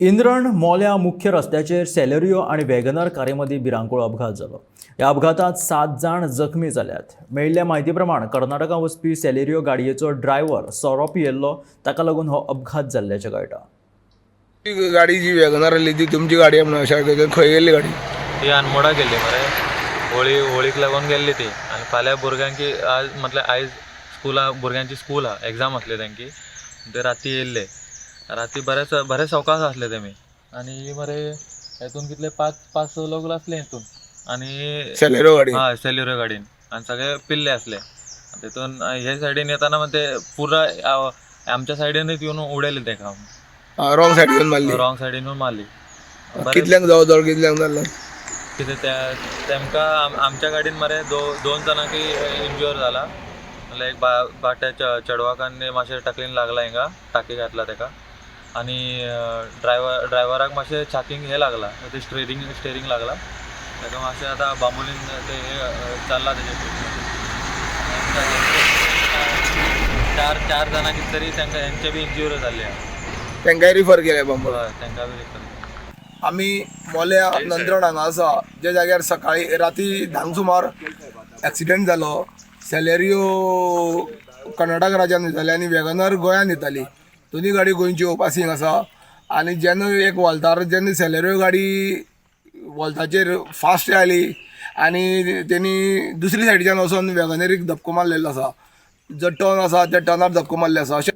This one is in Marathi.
इंद्रण मॉल या मुख्य रस्त्याचेर सेलेरियो आणि वॅगनर कारेमदीं भिरांकूळ अपघात जालो ह्या अपघातांत सात जाण जखमी जाल्यात मेळिल्ल्या म्हायती प्रमाण कर्नाटका वचपी सेलेरियो गाडयेचो ड्रायव्हर सोरो पियेल्लो ताका लागून हो अपघात जाल्ल्याचें कळटा. ती गाडी जी वॅगनार आसली ती तुमची गाडी म्हणून अशा खंय गेल्ली गाडी? ती अनमोडा गेल्ली मरे. होळी होळीक लागून गेल्ली ती. आनी फाल्यां भुरग्यांकी आज म्हटल्यार आयज स्कुला भुरग्यांची स्कूल आहा एग्जाम आसली तेंकी ते राती येयल्ले राती बरेच बरे सवकास आसले तेमी आनी मरे हेतून कितले पांच पांच स लोक आसले हितून आनी सेलेरो गाडी. हय सेल्युरो गाडीन. आनी सगळे पिल्ले आसले तितून हे सायडीन येताना मग ते पुरा आमच्या सायडीनूच येवन उडयले तेका रॉंग सायड घेवन मारली. रॉंग सायडीनून मारली. बरेच कितल्यांक जवळ जवळ कितल्यांक जाल्लो कितें त्या तेमकां आम- आमच्या गाडीन मरे दो दोन जाणांकी इंज्युअर जाला म्हणल्यार एक बा बाट्या च चेडवाक आनी मातशें तकलेन लागला हिंगा टाकी घातला तेका. आनी ड्रायव्हर ड्रायव्हराक मातशें छातींक हें लागला ते स्टेरींग स्टेरींग लागला. तेका मातशें आतां बांबोलीन ते हे चल्ला तेजे चार चार जाणां कितें तरी तांकां हेंचे बी इंज्युअर जाल्ले आहा. तेंकाय रिफर केले बंबर हय तांकां बी refer. आमी मोल्या नंद्रण हांगा आसा ज्या जाग्यार सकाळी राती धांक सुमार एक्सिडेंट जालो सेलेरियो कर्नाटक राज्यान येताली आनी वॅगनार गोंयान येताली दोनी गाडी गोंयच्यो ओपासींग आसा. आनी जेन्ना एक वॉल्तार जेन्ना सेलेरियो गाडी वॉल्ताचेर फास्ट आयली आनी तेणी दुसरी सायडीच्यान वचोन वॅगनेरीक धपको मारलेलो आसा. जो टर्न आसा त्या टर्नार धपको मारले आसा. अशें